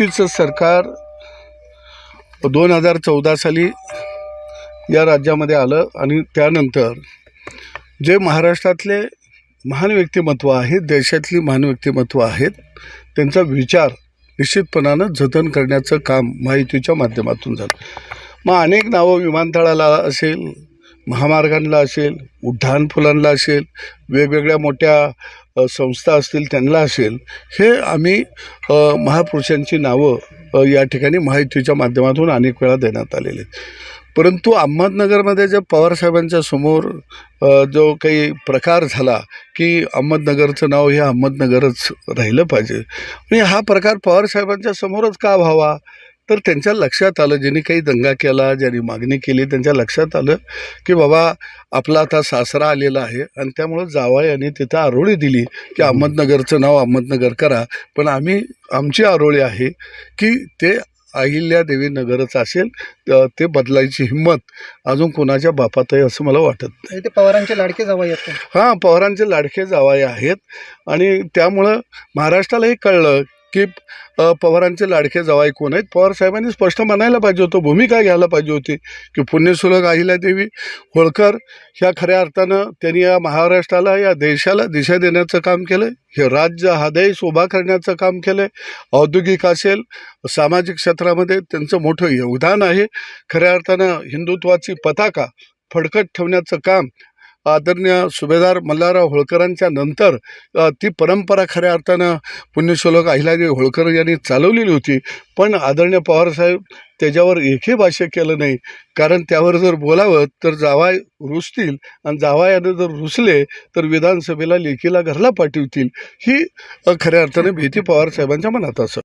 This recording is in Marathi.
युतीचं सरकार दोन हजार चौदा साली या राज्यामध्ये आलं आणि त्यानंतर जे महाराष्ट्रातले महान व्यक्तिमत्व आहेत देशातली महान व्यक्तिमत्व आहेत त्यांचा विचार निश्चितपणानं जतन करण्याचं काम माहितीच्या माध्यमातून झालं. मग अनेक नावं विमानतळाला असेल महामार्गांना असेल उड्डाणपुलांना असेल वेगवेगळ्या मोठ्या संस्था असतील त्यांना असेल हे आम्ही महापुरुषांची नावं या ठिकाणी माहितीच्या माध्यमातून अनेक वेळा देण्यात आलेले आहेत. परंतु अहमदनगरमध्ये जे पवारसाहेबांच्या समोर जो काही प्रकार झाला की अहमदनगरचं नाव हे अहमदनगरच राहिलं पाहिजे. आणि हा प्रकार पवारसाहेबांच्या समोरच का व्हावा? तर त्यांच्या लक्षात आलं ज्यांनी काही दंगा केला ज्यांनी मागणी केली त्यांच्या लक्षात आलं की बाबा आपला आता सासरा आलेला आहे आणि त्यामुळं जावळ यांनी तिथं आरोळी दिली की अहमदनगरचं नाव अहमदनगर करा. पण आम्ही आमची आरोळी आहे की ते अहिल्यादेवी नगरच असेल ते बदलायची हिंमत अजून कोणाच्या बापात आहे असं मला वाटत नाही. ते पवारांचे लाडके जावई आहेत हां पवारांचे लाडके जावाई आहेत आणि त्यामुळं महाराष्ट्राला हे कळलं की पवारांचे लाडके जावाई कोण आहेत? पवार साहेबांनी स्पष्ट म्हणायला पाहिजे होतं भूमिका घ्यायला पाहिजे होती की पुण्यसुलभ अहिल्यादेवी होळकर ह्या खऱ्या अर्थानं त्यांनी या महाराष्ट्राला या देशाला दिशा देण्याचं काम केलं हे राज्य हा देश उभा करण्याचं काम केलं आहे औद्योगिक असेल सामाजिक क्षेत्रामध्ये त्यांचं मोठं योगदान आहे. खऱ्या अर्थानं हिंदुत्वाची पताका फडकत ठेवण्याचं काम आदरणीय सुभेदार मल्हारराव होळकरांच्या नंतर ती परंपरा खऱ्या अर्थानं पुण्यश्लोक अहिलाजी होळकर यांनी चालवलेली होती. पण आदरणीय पवारसाहेब त्याच्यावर एकही भाष्य केलं नाही. कारण त्यावर जर बोलावं तर जावाय रुसतील आणि जावायानं जर रुसले तर विधानसभेला लेखीला घरला पाठवतील. ही खऱ्या अर्थानं भीती पवारसाहेबांच्या मनात असं